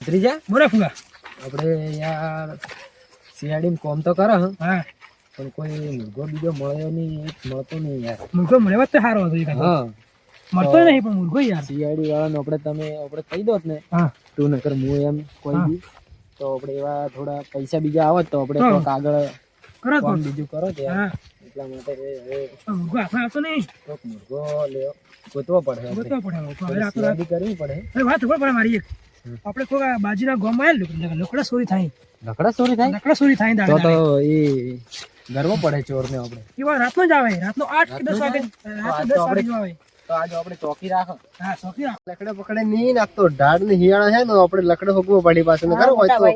ત્રીજા? બોલે ફુગા. આપણે યાર શિયાળીમાં કોમ તો કરો હા. પણ કોઈ મુર્ગો બીજો મળ્યો નહીં મળતો નહીં યાર. મુર્ગો મળ્યો તો સારો હતો હા. મળતો નહીં પણ મુર્ગો યાર. શિયાળી વાળાનો આપણે તમે આપણે કહી દો ને. હા. તું નકર હું એમ કોઈ બી. તો આપણે એવા થોડા પૈસા બીજા આવત તો આપણે. કોક આગળ કરો તો. બીજું કરો તો હા. એટલા માટે હવે મુર્ગો હાથમાં આવતો નહીં. મુર્ગો લેવો ગોતવો પડે ગોતવો પડે કરવી પડે. વાત ખબર પડે મારી એક. આપણે કોઈ બાજીના આવેલું લકડા ચોરી થાય લકડા ચોરી થાય. લકડા ચોરી થાય તો તો એ ગરવો પડે ચોર ને આપણે કેવા રાતનો જ આવે. રાતનો આઠ કે દસ રાતનો વાગે જ રાતનો તો દસ આપણે- વાગે જો આવે. તો આજે આપણે ચોકી રાખો. હા ચોકી રાખ. લકડે પકડે નહીં નાખતો ઢાળ ને હિયાળા છે ને આપણે લકડે હોગવો પડી પાસે ને કરો હોય તો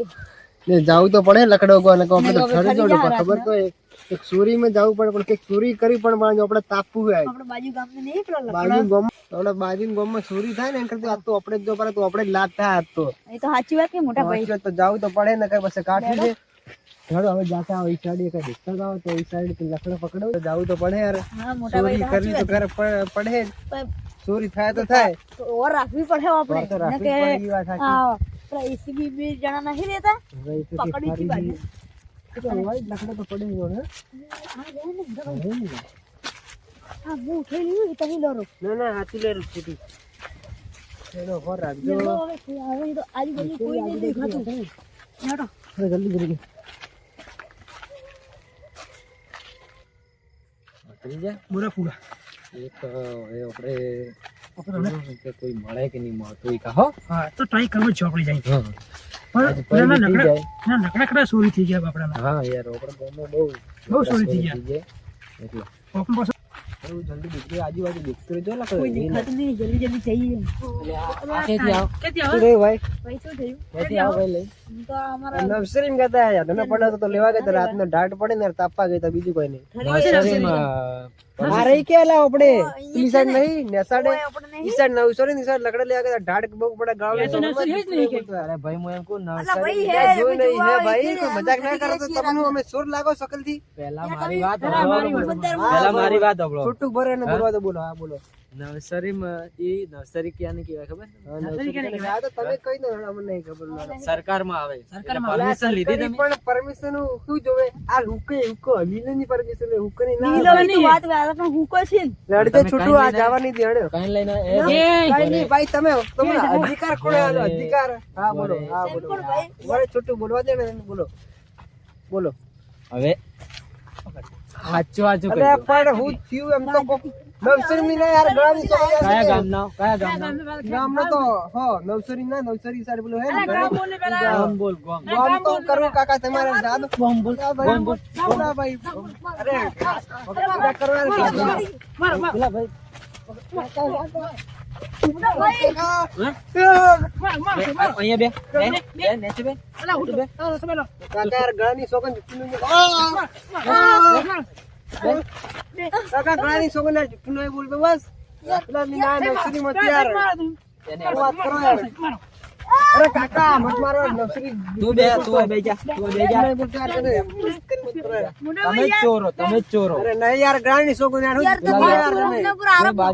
ને જાવું તો પડે લકડે હોગવા ને આપણે તો ઘરે જોડે પણ ખબર તો એક- એક ચોરી માં જવું પડે પણ કંઈક ચોરી કરી પણ પણ આપણે તાપવું હોય આપણે બાજુ ગામને નહીં પેલો બાજુ ગામ આપણે બાજુ ગામમાં ચોરી થાય ને એના કરતા આજ તો આપણે જ જો પડે તો આપણે જ લાભ થાય આજ તો. એ તો સાચી વાત કે મોટા ભાઈ? એટલે તો જાવું તો પડે ને કઈ પછી કાઢવી છે. ચાલો હવે જાતા હોય સાઈડ કઈ દિક્કત આવે તો એ સાઈડ લકડે પકડો. તો જાવું તો પડે યાર. હા મોટા ભાઈ ચોરી તો કરવી તો કરે પ- પડે જ. પણ ચોરી થાય તો થાય. તો ઓર રાખવી પડે આપણે. તો ને રાખવી કે પડે એ વાત સાચી. આ પેલા એસીબી બે જણા નહીં રહેતા. પકડી હતી બાજુ. લકડે તો પડે જાય ને. હા હું ઉઠેલી હોય તમે લડો ના ના હાથી લે રૂપુટી એનો હોર રાખજો. હવે તો આજુબાજુ કોઈ નહીં દેખાતું. લડો હવે જલ્દી જલ્દી ત્રીજા બોલે ફુગા. એક હવે આપણે કે કોઈ મળે કે નહીં મળતું એ કહો હા? તો ટ્રાય કરવો જ છે જાય. હા પણ આજે નકડા પહેલી થઈ ના લકડા કડા ચોરી થઈ ગયા બાપડાના હા યાર આપણે ગામમાં બહુ બહુ ચોરી થઈ જાય એટલે. જલ્દી દીકરી આજુબાજુ દીકરી જો લખો કોઈ દેખાતું નહીં જલ્દી જલ્દી જઈએ. ક્યાંથી આવ? ક્યાંથી શું રે ભાઈ ભાઈ શું થયું ક્યાંથી આવ ભાઈ લઈ? તો અમારા નર્સરી માં ગયા યાર. તમે પડ્યા તો લેવા ગયા તા રાતનો ઢાટ પડે ને તાપવા ગયા તા બીજું કોઈ નહીં. નર્સરીમાં આ રહી કે લા આપણે? પેલી સાઈડ નહીં નેસાડે. ઈ સાઈડની સાઈડ લકડે લેવા ગયા ઢાટ બહુ પડે ગાળ. એ તો નર્સરી જ નહીં કે. અરે ભાઈ હું એમ કહું નર્સરી હે નહીં હે ભાઈ કોઈ મજાક ના કરો તો તમને અમે સુર લાગો સકલથી પહેલા મારી વાત પહેલા મારી વાત. પહેલા મારી વાત સાંભળો. છોટું ભરે ને બોલવા તો બોલો હા બોલો. નર્સરીમાં એ નર્સરી ક્યાં ને કહેવાય ખબર? આ તો તમે કહી દો અમને નહીં ખબર. સરકારમાં આવે. સરકારમાં પરમિશન લીધી તમે? પણ પરમિશન શું જોવે? આ હુકે હુકો હમીને ની પરમિશન હુકો ની ના લીલો ની વાત વાત પણ હું કોઈ છે લડતે છૂટું આ જવાની દે હડે કઈ લઈને એ કઈ નહીં ભાઈ તમે તમને અધિકાર કોણે આલો અધિકાર? હા બોલો. હા બોલો. ભાઈ. છૂટું બોલવા દે ને બોલો. બોલો. હવે સાચું સાચું અરે પણ હું થયું એમ તો નવસરી ના યાર ગળાની કયા હશે. ગામના? કયા ગામના? ગામનો તો હો નવસરી ના નવસરી સાઈડ બોલો હે ને ગામ. બોલે તો કરું કાકા તમારે જાદુ ગામ બોલ ભાઈ બોલા. ભાઈ અરે કરવા માર માર. ભાઈ. બોલતો બસ વાત કરો યાર અરે કાકા મત મારો નવસરી તું બે તું બે જા તું બે જા. તમે ચોરો તમે ચોરો. અરે નહીં યાર ગળાની સોગો ને હું યાર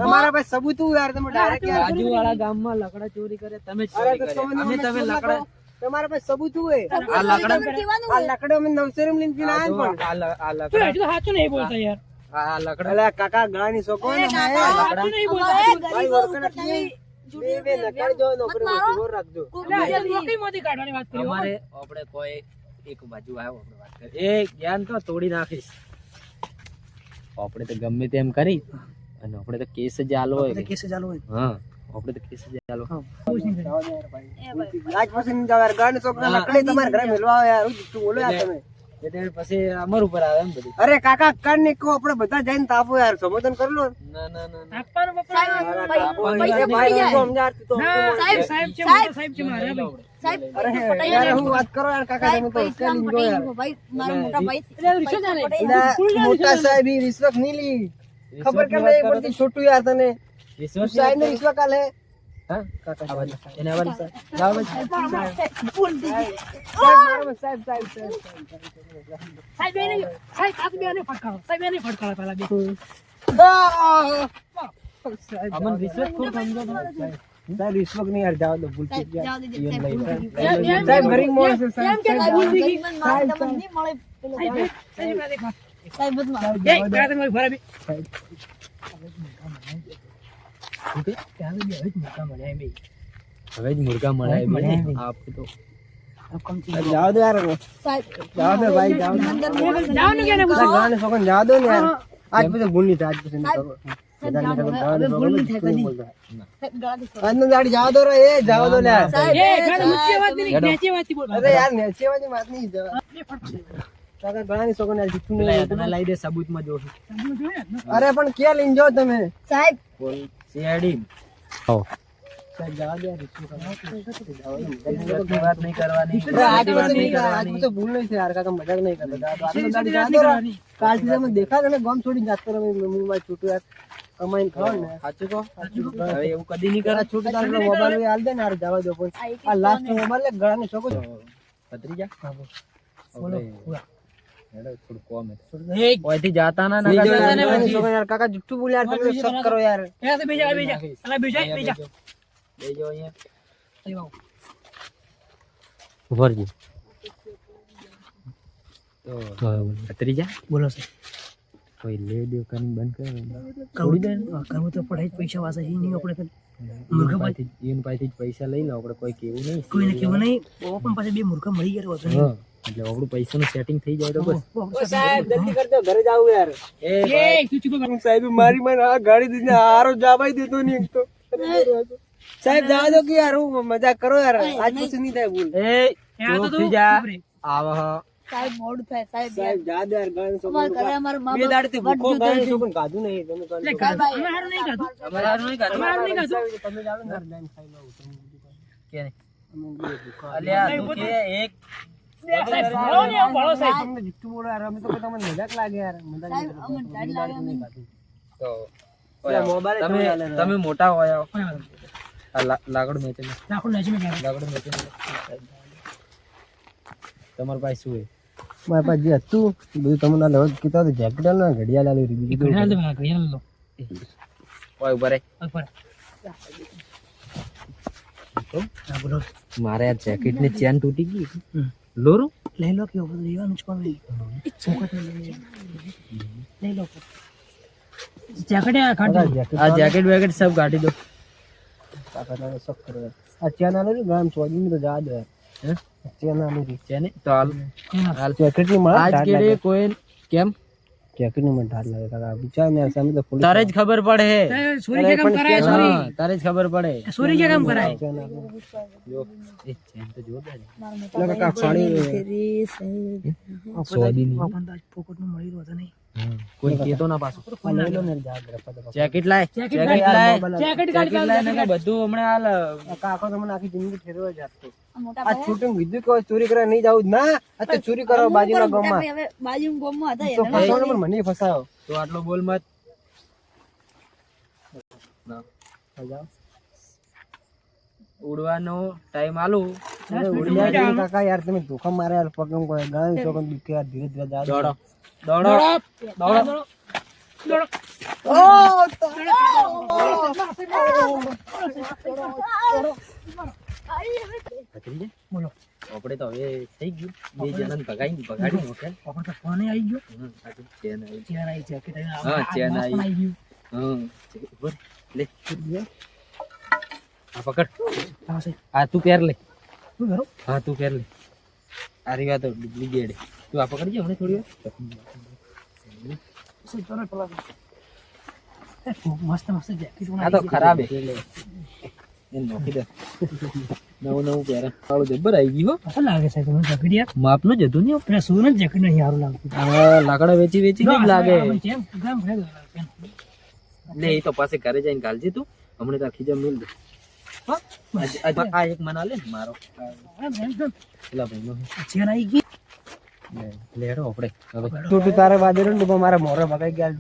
તમારા પાસે સબૂત હું યાર તમે ડાયરેક્ટ યાર. બાજુ વાળા ગામમાં લકડા ચોરી કરે તમે ચોરી કરે. અમે તમે લકડા તમારા પાસે સબૂત હોય. આ લકડા આ લકડો અમે નવસરી માં લઈને પીને આ આયા જો, આ લકડા. એટલું સાચું નહીં બોલતા યાર? આ લકડા. કાકા ગળાની સોકો ને લકડા નહીં બોલતા. આપણે કોઈ એક બાજુ આવ્યો આપણે વાત કરી. એ જ્ઞાન તો તોડી નાખીશ. આપણે તો ગમે તેમ કરી અને આપણે તો કેસ જ આલો હોય. કે. જ આલો હોય. હા આપણે તો કેસ જ આલો રાજ પછી જાવ યાર ગળાની સોગન લકડી તમારા ઘરે મેલવા આવે યાર હું બોલો યાર તમે. એટલે પછી અમાર ઉપર આવે એમ બધું. અરે કાકા કર ને કહો આપણે બધા જઈને તાપો યાર સંબોધન કરી લો. ના ના ના આપવાનું સાહેબ સાહેબ સાહેબ છે મોટા સાહેબ છે મારે ભાઈ સાહેબ અરે યાર હું વાત કરો યાર કાકા તમે તો પૈસા ઉકેલી ગયો યાર ભાઈ મારો મોટા ભાઈ. છે. એટલે રિક્ષા ચાલે. એટલે મોટા સાહેબ ઈ રિશ્વત નહીં લી. ખબર કેમ નહીં પડતી છોટું યાર તને. સાહેબ ને રિશ્વત કાલે હા આ બાજુ. એને આ બાજુ. જાઓ બાજુ. બોલ દીધી. સાહેબ મારો સાહેબ સાહેબ સાહેબ સાહેબ એને સાહેબ આ બે ને ફટકારો સાહેબ એને ફટકારો પેલા બે અમન વિશ્વાસ ખૂબ સમજો સાહેબ રિશ્વક નહીં યાર જાવ દો ભૂલ. થઈ એમ, સાહેબ ગરીબ માણસ સાહેબ. સાહેબ, તમને મળે સાહેબ, સાહેબ. સાહેબ, આ દેખ, સાહેબ જ માર. એ, પેલા તમારી ઘરે બી. સાહેબ. બી હવે જ મોકા મળ્યા બી. હવે જ મુર્ગા મળ્યા. એમ. આપ તો જાવ દો યાર જાવ દો ભાઈ જાવ જાઓ ને કે એને ગાને છોકરાને જવા દો ને યાર. આજ પછી ભૂલ નહીં થાય આજ પછી નહીં સાહેબ, કરો. સાહેબ, બધાને જાઓ, દો, ને. યાર. ને. અરે પણ ક્યાં લઈને જાઓ તમે? સાહેબ, સીઆઈડી દેખા તમે ગમ છોડી જાત કરો મેં મારી છૂટું યાર. કમાઈને ખાવ ને. સાચું કહો? હવે એવું કદી નહીં કરે. છૂટું તારે મોબાઈલ હાલ દે ને આર જવા દો પણ આ લાસ્ટ મોબાઈલ લે ગળાને છોકો છો? જા. બોલો. હેડો, થોડું કોમ હે. ઓયથી જાતા ના બીજો યાર, તને ગળાની પછી- છોકરાને યાર કાકા જુઠ્ઠું બોલે યાર તમે શક કરો યાર. એ તો બીજા, બીજા. અલા, બીજા, બીજા. બેજો અહીંયા. સાહેબ, આવો. ઉભરજી તો ભત્રીજા બોલો સાહેબ. કોઈ લે દેવ કરીને બંધ કરે. કરવું દે કરવું તો પડાઈ જ પૈસા વાસે નહીં આપણે મુર્ગા પાસેથી જ પૈસા લઈ લો આપણે કોઈ કેવું નહીં. કોઈને કેવું નહીં. ઓ પણ પાછા બે મુર્ગા મળી ગયા હોત એટલે આપણું પૈસાનું સેટિંગ થઈ જાય તો બસ સાહેબ જલ્દી કરજો ઘરે જાવ યાર એ તું ચૂપ કર. સાહેબ મારી મને આ ગાડી દીને આરો જાવાઈ દેતો નહીં એક તો સાહેબ જવા દો કે યાર હું મજા કરો યાર આજ પછી નહીં થાય ભૂલ એ તો ચૂપ તું થઈ જા આવ સાહેબ, મોડ થાય, સાહેબ, સાહેબ જા દો યાર ગાડી અમારા ઘરે અમારા મા બે દાડે થી ભૂખો વટ સો પણ છોકરાને નહીં તમે કહો એટલે છો. ખાધું. અમે હારું નહીં ખાધું. અમારે હારું નહીં કાઢું. અમે હારું નહીં ખાધું. તમે જાવ ને યાર, લઈને ખાઈ લો તમે કે નહીં? અમે ભૂખા. અલ્યા તું કે એક તો તમે. તો મોટા હોય લાકડું મેચે લાકડું મેચે તમારી પાસે શું મારા પાસે જે હતું બધું તમને ના લેવા કીધા તો જેકેટ ને ઘડિયાળ આલી બીજું ઘડિયાળ દે, ઘડિયાળ લો. ઓય ઊભા રહે. ઉપર. મારે આ જેકેટની ચેન તૂટી ગઈ. લોરું લઈ લો કેવું બધું લેવાનું જ કોણ ચોખટ લઈ લો જેકેટ આ કાઢી. આ જેકેટ વેકેટ સબ કાઢી દો કાકા શોખ કરો. આ ચેન ને ગામ ચોજી તો જા દે હે? ચેન રી ચેન તો હાલ. હાલ જેકેટની મળે આજ લાગે. કોઈ કેમ જેકેટની મને ઢાઢ લાગે કાકા વિચાર ને સામે તો પોલીસ તારે જ ખબર પડે. સોરી કે કામ કરાય? સોરી તારે જ ખબર પડે. સોરી કે કામ કરાય? જો એ ચેન તો જોરદાર છે. કાકા ફાડી રે, સાહેબ. સોદી ની. તો આજ મળી રહ્યો હતો નહીં. કોઈ કેતો ના પાછું. આ લઈ લો ને યાર, જા રફા દફા. જેકેટ લાય. જેકેટ જેકેટ લાય જેકેટ કાઢ, લાય. નકર બધું હમણાં હાલ કાકો તો મને આખી જિંદગી ફેરવા જ આ છૂટું કીધું કે ચોરી કરવા નહીં જાવું ના આ તો ચોરી કરવા બાજુના ગામમાં. બાજુના ગામમાં હતા તો એને પણ મને ફસાયો તો આટલો બોલ મત. ઉડવાનો ટાઈમ આલું. કાકા યાર તમે ધોખા મારે યાર પગમ કોઈ ગાય છો કે દુખે યાર ધીરે ધીરે જા દોડો. દોડો. દોડો. દોડો. ભત્રીજા, બોલો. આપણે તો હવે થઈ ગયું. બે જણાને ભગાઈ ભગાડી મૂકે. આપણે તો ફોને આવી ગયો. ચેન આવી. ચેર આવી જેકેટ આવી હા, ચેન આવી. ગયું. ઊભો લે. આ પકડ. હા આ તું ક્યારે લે? શું કરો? હા તું પહેર લે આ વાત ડુપ્લિકેટ તું આ પકડજે હમણાં થોડી વાર. પેલા મસ્ત મસ્ત જેકેટ આ તો ખરાબ હે. એ નોખી દે. નવું નવું પહેરે. કાળું જબ્બર આવી ગયો શું લાગે સાહેબ તમને જેકેટ યાર માપનું જ હતું ને પેલા સુરત જેકેટ નહીં સારું લાગતું. આ લાકડા વેચી વેચી કેમ લાગે? કેમ કેમ લે એ તો પાસે ઘરે જઈને ગાલજે તું. હમણાં તાર ખીજા મિલ દે. આ- એક મના લે ને મારો એમ એમ કેમ ચેન આવી ગઈ લેડો આપણે હવે છોટું તારે વાદેલું ને મારા મોરે ભગાઈ ગયા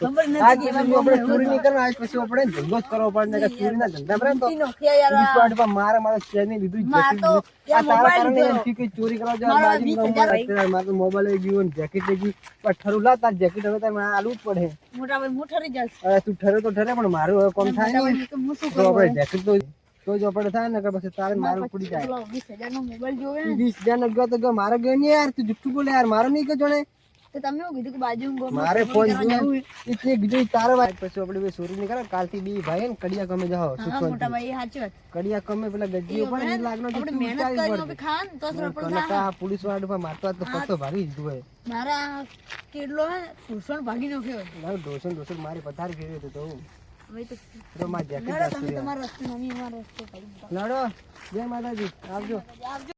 ખબર નથી આજ આપણે ચોરી નહીં કરવાની આજ પછી આપણે ધંધો જ કરવો પડે ને ચોરી ના ધંધા માં તો નોખિયા યાર પોલીસવાળા પણ મારે મારે લીધું માર આ તારા કારણે એમ કે ચોરી કરવા જવા મારા બાજુ તો મોબાઈલ લઈ ગયું જેકેટ લઈ ગયું પણ ઠરું લા તાર જેકેટ હવે તારે મારે આલવું જ પડે મોટા ભાઈ હું ઠરી જઈશ તું ઠરે તો ઠરે પણ મારું હવે કોમ થાય મોટા તો હું શું તો કરું આપણે જેકેટ તો તો જો પડે થાય ને કે પછી તારે માર પડી જાય. પેલો વીસ હજાર નો મોબાઈલ જોવે ને. વીસ નો ગયો તો ગયો. મારે ગયો ને યાર તું જુઠ્ઠું બોલે યાર. મારો નહીં કે જોણે તો તમે એવું કીધું કે બાજુ મારે ફોન જોઈએ એ તે કીધું તારે વાત. પછી આપણે બે ચોરી ની કરે કાલથી બી ભાઈ ને કડિયા કમે જાઓ હા મોટા ભાઈ સાચી વાત. કડિયા કમે પેલા ગજ્જી ઉપર ને લાગનો આપણે મહેનત કરીને ખાવા તો જ આપણે કનકા પોલીસવાળા મારતો આજ તો પત્તો ભાગી દીધું હોય. મારા કેટલો હે ભૂષણ ભાગી નાખ્યો મારો ડોસન ડોસન મારી પથારી હતું તો તો તો મારી જેકેટ લડો જય માતાજી. આવજો.